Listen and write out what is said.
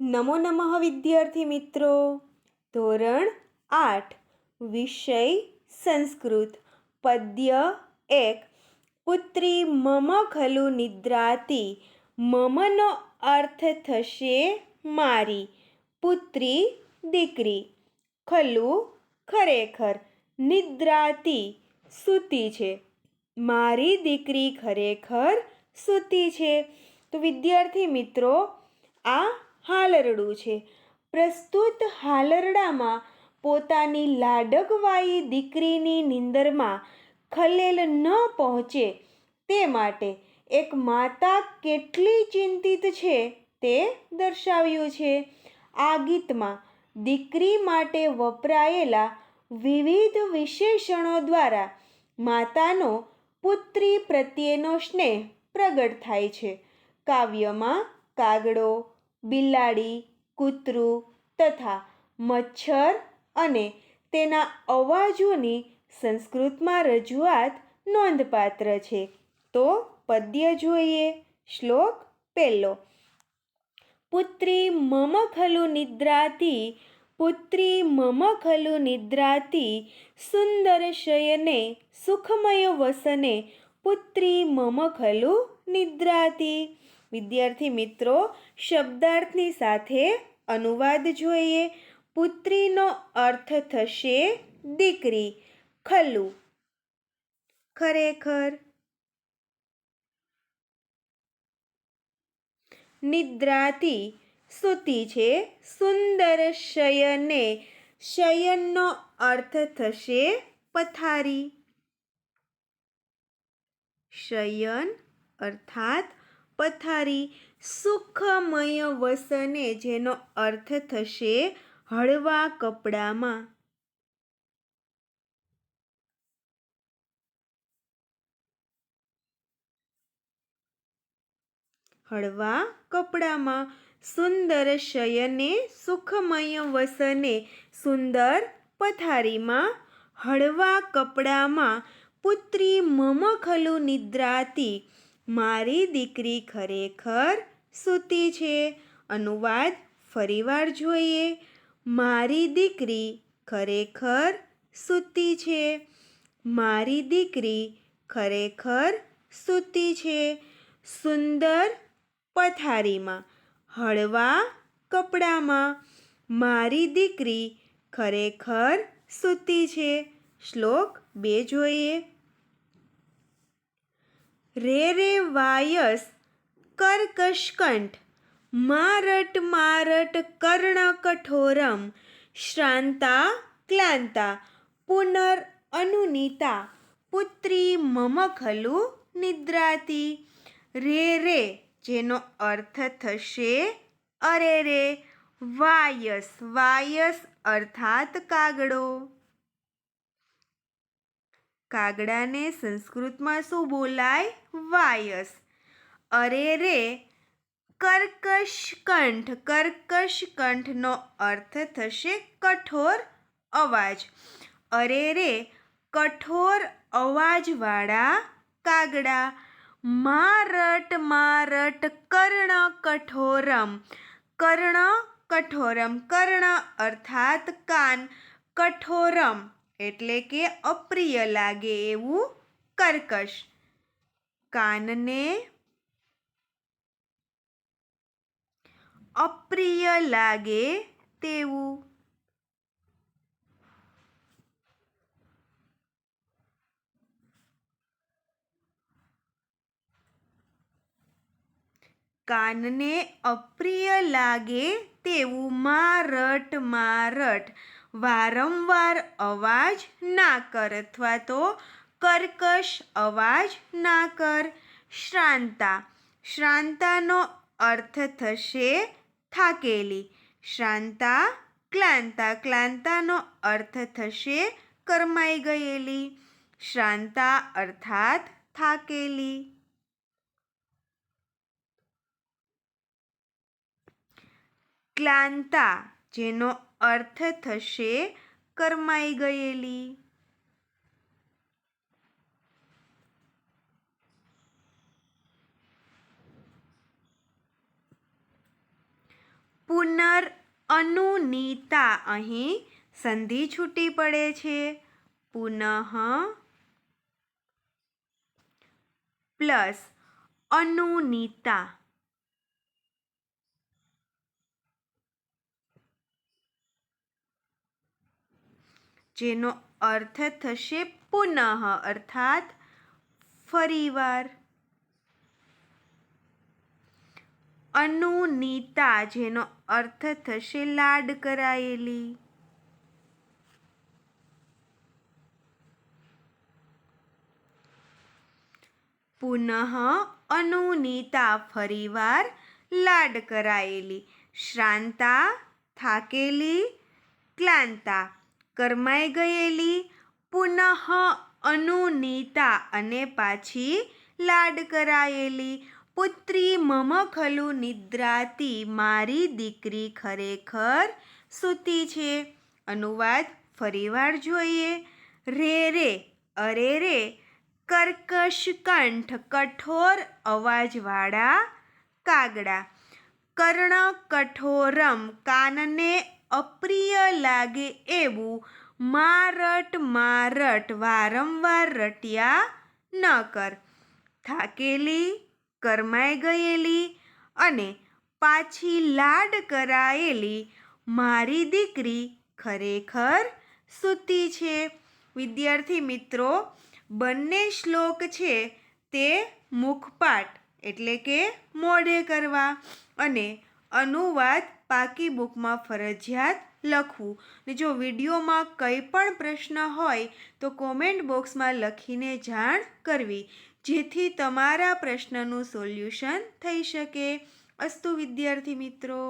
નમો નમઃ વિદ્યાર્થી મિત્રો. ધોરણ આઠ, વિષય સંસ્કૃત. પદ્ય એક, પુત્રી મમ ખલુ નિદ્રાતી. મમનો અર્થ થશે મારી. પુત્રી દીકરી. ખલુ ખરેખર નિદ્રાતી, સૂતી છે. મારી દીકરી ખરેખર સૂતી છે. તો વિદ્યાર્થી મિત્રો, આ હાલરડું છે. પ્રસ્તુત હાલરડામાં પોતાની લાડકવાઈ દીકરીની નિંદરમાં ખલેલ ન પહોંચે તે માટે એક માતા કેટલી ચિંતિત છે તે દર્શાવ્યું છે. આ ગીતમાં દીકરી માટે વપરાયેલા વિવિધ વિશેષણો દ્વારા માતાનો પુત્રી પ્રત્યેનો સ્નેહ પ્રગટ થાય છે. કાવ્યમાં કાગડો બિલાડી, કૂતરું તથા મચ્છર અને તેના અવાજોની સંસ્કૃતમાં રજૂઆત નોંધપાત્ર છે. તો પદ્ય જોઈએ. શ્લોક પહેલો. પુત્રી મમ ખલુ નિદ્રાતી, પુત્રી મમ ખલુ નિદ્રાતી, સુંદર શયને, સુખમય વસને, પુત્રી મમ ખલુ નિદ્રાતી. વિદ્યાર્થી મિત્રો, શબ્દાર્થની સાથે અનુવાદ જોઈએ. પુત્રીનો અર્થ થશે દીકરી. ખલુ ખરેખર નિદ્રાતી સૂતી છે. સુંદર શયને, શયનનો અર્થ થશે પથારી. શયન અર્થાત પથારી સુખમય વસને, જેનો અર્થ થશે હળવા કપડામાં. હળવા કપડામાં સુંદર શયને, સુખમય વસને, સુંદર પથારીમાં. હળવા કપડામાં પુત્રી મમ ખલુ નિદ્રાતી મારી દીકરી ખરેખર સૂતી છે. અનુવાદ ફરીવાર જોઈએ. મારી દીકરી ખરેખર સૂતી છે. મારી દીકરી ખરેખર સૂતી છે. સુંદર પથારીમાં, હળવા કપડામાં, મારી દીકરી ખરેખર સૂતી છે. શ્લોક બે જોઈએ. રે વાયસ કર્કશકંઠ મારટ મારટ કર્ણ કઠોરમ, શ્રાંતા ક્લાંતા, પુનર અનુનીતા, પુત્રી મમ ખલુ નિદ્રાતી. રે રે, જેનો અર્થ થશે અરે રે, વાયસ વાયસ અર્થાત કાગડો. કાગડાને સંસ્કૃતમાં શું બોલાય? વાયસ. અરે રે, કર્કશ કંઠ, કર્કશ કંઠનો અર્થ થશે કઠોર અવાજ. અરે રે, કઠોર અવાજવાળા કાગડા. મારટ મારટ કર્ણ કઠોરમ. કર્ણ કઠોરમ, કર્ણ અર્થાત કાન કઠોરમ. એટલે કે અપ્રિય લાગે એવું કર્કશ. કાનને અપ્રિય લાગે તેવું. કાનને અપ્રિય લાગે તેવું. મારટ મારટ વારંવાર અવાજ ના કર અથવા તો કર્કશ અવાજ ના કર શ્રાંતા શ્રાંતાનો અર્થ થશે થાકેલી શ્રાંતા ક્લાંતા ક્લાંતાનો અર્થ થશે કરમાઈ ગયેલી શ્રાંતા અર્થાત થાકેલી ક્લાંતા જેનો અર્થ થશે કરમાઈ ગયેલી. પુનર અનુનીતા અહીં સંધિ છૂટી પડે છે. પુનઃ પ્લસ અનુનીતા. જેનો અર્થ થશે પુનઃ, અર્થાત ફરીવાર. અનુનીતા, જેનો અર્થ થશે લાડ કરાયેલી. પુનઃ, અનુનીતા, ફરીવાર લાડ કરાયેલી. શ્રાંતા, થાકેલી, ક્લાંતા. કરમાઈ ગયેલી પુનઃ અનુનીતા અને પાછી લાડ કરાયેલી. પુત્રી મમ ખલુ નિદ્રાતી, મારી દીકરી ખરેખર સૂતી છે. અનુવાદ ફરીવાર જોઈએ. રે રે, અરે રે, કર્કશ કંઠ, કઠોર અવાજવાળા કાગડા. કર્ણ કઠોરમ કાનને અપ્રિય લાગે એવું મારટ મારટ વારંવાર રટ્યા ન કર. થાકેલી, કરમાઈ ગયેલી અને પાછી લાડ કરાયેલી મારી દીકરી ખરેખર સૂતી છે. વિદ્યાર્થી મિત્રો, બંને શ્લોક છે તે મુખપાઠ એટલે કે મોઢે કરવા અને અનુવાદ પાકી બુકમાં ફરજિયાત લખવું. ને જો વિડીયોમાં કંઈ પણ પ્રશ્ન હોય, તો કોમેન્ટ બોક્સમાં લખીને જાણ કરવી, જેથી તમારા પ્રશ્નનું સોલ્યુશન થઈ શકે. અસ્તુ વિદ્યાર્થી મિત્રો.